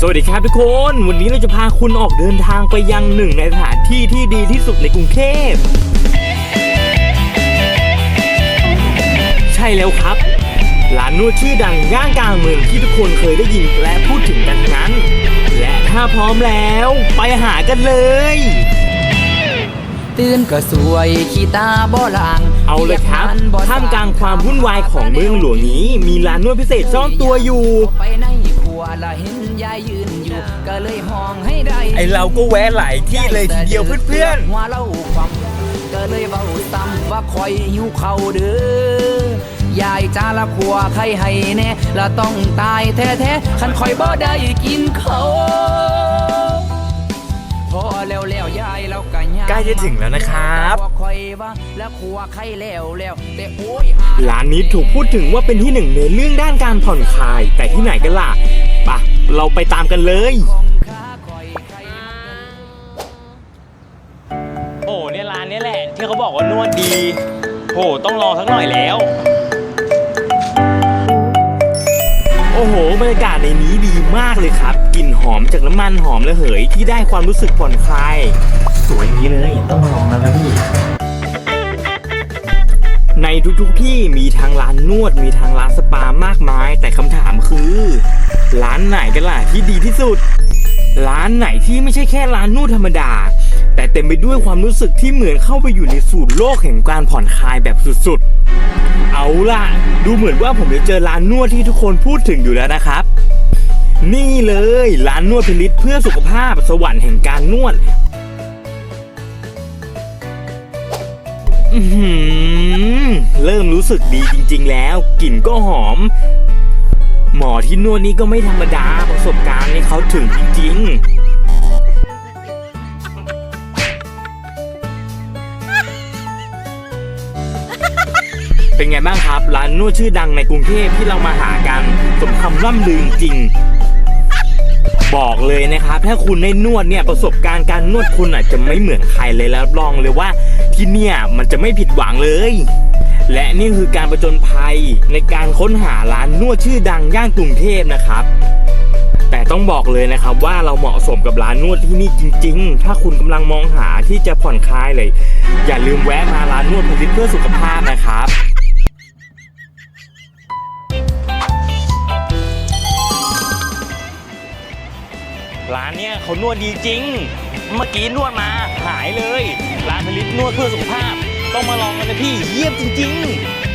สวัสดีครับทุกคน วันนี้เราจะพาคุณออกเดินทางไปยังหนึ่งในสถานที่ที่ดีที่สุดในกรุงเทพ ใช่แล้วครับ ร้านนวดชื่อดังย่านกลางเมืองที่ทุกคนเคยได้ยินและพูดถึงกันทั้งนั้น และถ้าพร้อมแล้วไปหากันเลย ตื่นก็สวยขี้ตาบ่ลาง เอาเลยครับท่ามกลางความวุ่นวายของเมืองหลวงนี้ มีร้านนวดพิเศษซ่อนตัวอยู่ไปในครั วละเห็นยายยืนอยู่ ก็เลยห้องให้ได้ไอเราก็แวะหลายที่เลยทีเดียวเพื่อนหัวเล่าความก็เลยเบาซ้ำว่าคอยหิวเขาวเด้อยายจ้าละครัวใครให้แน่ละต้องตายแท้ๆคันคอยบ่ได้กินเขาวพอแล้วแล้วยายเราก็ย่างใกล้จะถึงแล้วนะครับคอยว่าแล้วครัวใครแล้วแล้วแต่โอ้ยหร้านนี้ถูกพูดถึงว่าเป็นที่หนึ่งในเรื่องด้านการผ่อนคลาย แต่ที่ไหนกันล่ะ ปะเราไปตามกันเลยของข้าคอยใครโอ้เนี่ยร้านนี้แหละ ที่เขาบอกว่านวดดีโอ้ต้องลองสักหน่อยแล้ว โอ้โห บรรยากาศในนี้ดีมากเลยครับ กลิ่นหอมจากน้ำมันหอมระเหย ที่ได้ความรู้สึกผ่อนคลาย สวยอย่างนี้เลยต้องลองแล้วนะพี่ในทุกๆที่มีทางร้านนวดมีทางร้านสปามากมาย แต่คำถามคือ ร้านไหนกันล่ะที่ดีที่สุด ร้านไหนที่ไม่ใช่แค่ร้านนวดธรรมดา แต่เต็มไปด้วยความรู้สึกที่เหมือนเข้าไปอยู่ในสู่โลกแห่งการผ่อนคลายแบบสุดๆ เอาล่ะ ดูเหมือนว่าผมจะเจอร้านนวดที่ทุกคนพูดถึงอยู่แล้วนะครับ นี่เลยร้านนวดพิลิตเพื่อสุขภาพสวรรค์แห่งการนวดเริ่มรู้สึกดีจริง ๆ แล้ว กลิ่นก็หอม หมอที่นวดนี้ก็ไม่ธรรมดาประสบการณ์นี่เขาถึงจริงๆ เป็นไงบ้างครับร้านนวดชื่อดังในกรุงเทพที่เรามาหากันสมคำร่ำลือจริง บอกเลยนะครับ ถ้าคุณได้นวดเนี่ยประสบการณ์การนวดคุณอาจจะไม่เหมือนใครเลยแล้วรองเลยว่าที่เนี่ยมันจะไม่ผิดหวังเลย และนี่คือการประจนภัยในการค้นหาร้านนวดชื่อดังย่านกรุงเทพนะครับ แต่ต้องบอกเลยนะครับว่าเราเหมาะสมกับร้านนวดที่นี่จริง ๆ ถ้าคุณกำลังมองหาที่จะผ่อนคลายเลย อย่าลืมแวะมาร้านนวดพลิตเพื่อสุขภาพนะครับร้านเนี้ยเขานวดดีจริง เมื่อกี้นวดมาหายเลย ร้านผลิตนวดเพื่อสุขภาพ ต้องมาลองกันนะพี่เยี่ยมจริง ๆ